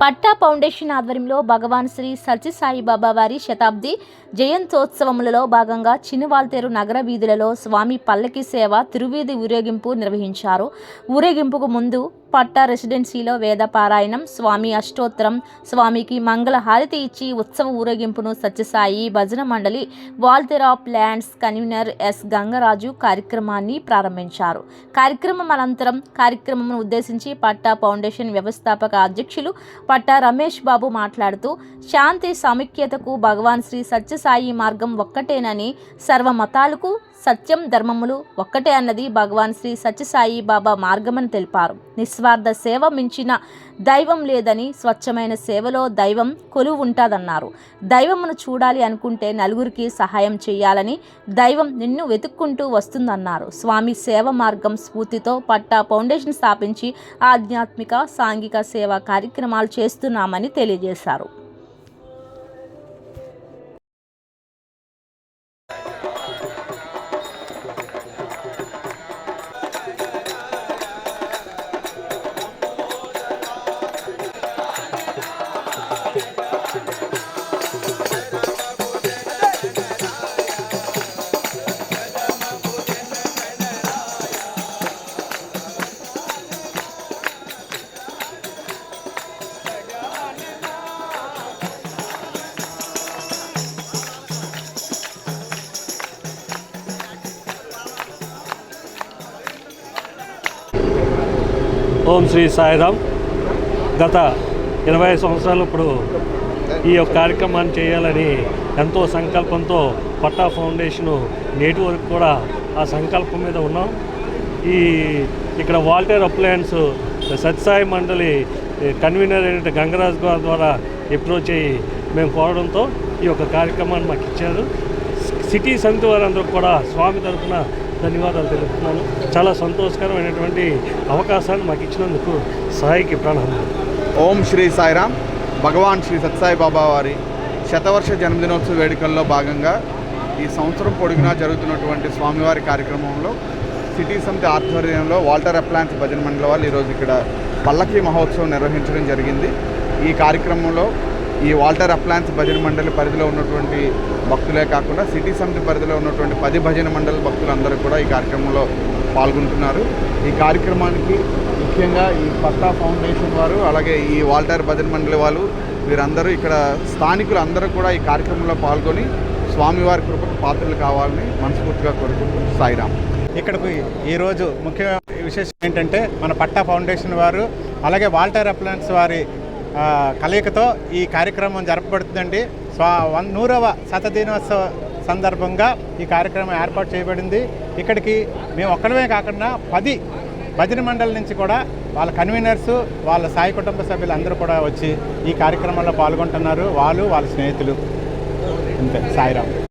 పట్టా foundation ఆధ్వర్యంలో భగవాన్ శ్రీ సత్య సాయిబాబా వారి శతాబ్ది జయంతోత్సవములలో భాగంగా చినువాల్తేరు నగర వీధులలో స్వామి పల్లకి సేవ తిరువీధి ఊరేగింపు నిర్వహించారు. ఊరేగింపుకు ముందు పట్టా రెసిడెన్సీలో వేద పారాయణం స్వామి అష్టోత్తరం స్వామికి మంగళ హారతి ఇచ్చి ఉత్సవ ఊరేగింపును Sathya Sai Bhajan Mandali Waltair uplands convener S Gangaraju కార్యక్రమాన్ని ప్రారంభించారు. కార్యక్రమం అనంతరం కార్యక్రమం ఉద్దేశించి పట్టా ఫౌండేషన్ వ్యవస్థాపక అధ్యక్షులు పట్టా రమేష్ బాబు మాట్లాడుతూ శాంతి సమైక్యతకు భగవాన్ శ్రీ సత్యసాయి మార్గం ఒక్కటేనని సర్వ మతాలకు సత్యం ధర్మములు ఒక్కటే అన్నది భగవాన్ శ్రీ సత్యసాయి బాబా మార్గమని తెలిపారు. నిస్వార్థ సేవ మించిన దైవం లేదని స్వచ్ఛమైన సేవలో దైవం కొలువు ఉంటుందన్నారు. దైవమును చూడాలి అనుకుంటే నలుగురికి సహాయం చేయాలని దైవం నిన్ను వెతుక్కుంటూ వస్తుందన్నారు. స్వామి సేవ మార్గం స్ఫూర్తితో పట్టా ఫౌండేషన్ స్థాపించి ఆధ్యాత్మిక సాంఘిక సేవా కార్యక్రమాలు చేస్తున్నామని తెలియజేశారు. ఓం శ్రీ సాయిరామ్. గత ఇరవై సంవత్సరాలు ఇప్పుడు ఈ యొక్క కార్యక్రమాన్ని చేయాలని ఎంతో సంకల్పంతో పట్టా ఫౌండేషను నేటి వరకు కూడా ఆ సంకల్పం మీద ఉన్నాం. ఈ ఇక్కడ వాల్టర్ అప్లయన్స్ సత్సాయి మండలి కన్వీనర్ అయిన గంగరాజ్ గారి ద్వారా అప్రోచ్ అయ్యి మేము కోరడంతో ఈ యొక్క కార్యక్రమాన్ని మాకు ఇచ్చారు. సిటీ సమితి వారందరూ కూడా స్వామి తరఫున ధన్యవాదాలు తెలుపుతున్నాను. చాలా సంతోషకరమైనటువంటి అవకాశాన్ని మాకు ఇచ్చినందుకు సాయికి ప్రణామం ఓం శ్రీ సాయిరామ్. భగవాన్ శ్రీ సత్సాయి బాబా వారి శతవర్ష జన్మదినోత్సవ వేడుకల్లో భాగంగా ఈ సంవత్సరం పొడిగినా జరుగుతున్నటువంటి స్వామివారి కార్యక్రమంలో సిటీ సమితి ఆధ్వర్యంలో వాల్టర్ అప్లాన్స్ భజన మండలి వాళ్ళు ఈరోజు ఇక్కడ పల్లకి మహోత్సవం నిర్వహించడం జరిగింది. ఈ కార్యక్రమంలో ఈ వాల్టర్ అప్లాన్స్ భజన మండలి పరిధిలో ఉన్నటువంటి భక్తులే కాకుండా సిటీ సమితి పరిధిలో ఉన్నటువంటి పది భజన మండలి భక్తులందరూ కూడా ఈ కార్యక్రమంలో పాల్గొంటున్నారు. ఈ కార్యక్రమానికి ముఖ్యంగా ఈ పట్టా ఫౌండేషన్ వారు అలాగే ఈ వాల్టర్ భజన మండలి వాళ్ళు వీరందరూ ఇక్కడ స్థానికులు అందరూ కూడా ఈ కార్యక్రమంలో పాల్గొని స్వామివారి కృపకు పాత్రలు కావాలని మనస్ఫూర్తిగా కోరుకుంటూ సాయిరామ్. ఇక్కడికి ఈరోజు ముఖ్య విశేషం ఏంటంటే మన పట్టా ఫౌండేషన్ వారు అలాగే వాల్టర్ అప్లయన్స్ వారి కలయికతో ఈ కార్యక్రమం జరపబడుతుందండి. స్వా వన్ నూరవ శతదినోత్సవ సందర్భంగా ఈ కార్యక్రమం ఏర్పాటు చేయబడింది. ఇక్కడికి మేము ఒక్కడమే కాకుండా పది భజన మండలి నుంచి కూడా వాళ్ళ కన్వీనర్స్ వాళ్ళ సాయి కుటుంబ సభ్యులు అందరూ కూడా వచ్చి ఈ కార్యక్రమంలో పాల్గొంటున్నారు. వాళ్ళు వాళ్ళ స్నేహితులు. అంతే. సాయిరామ్.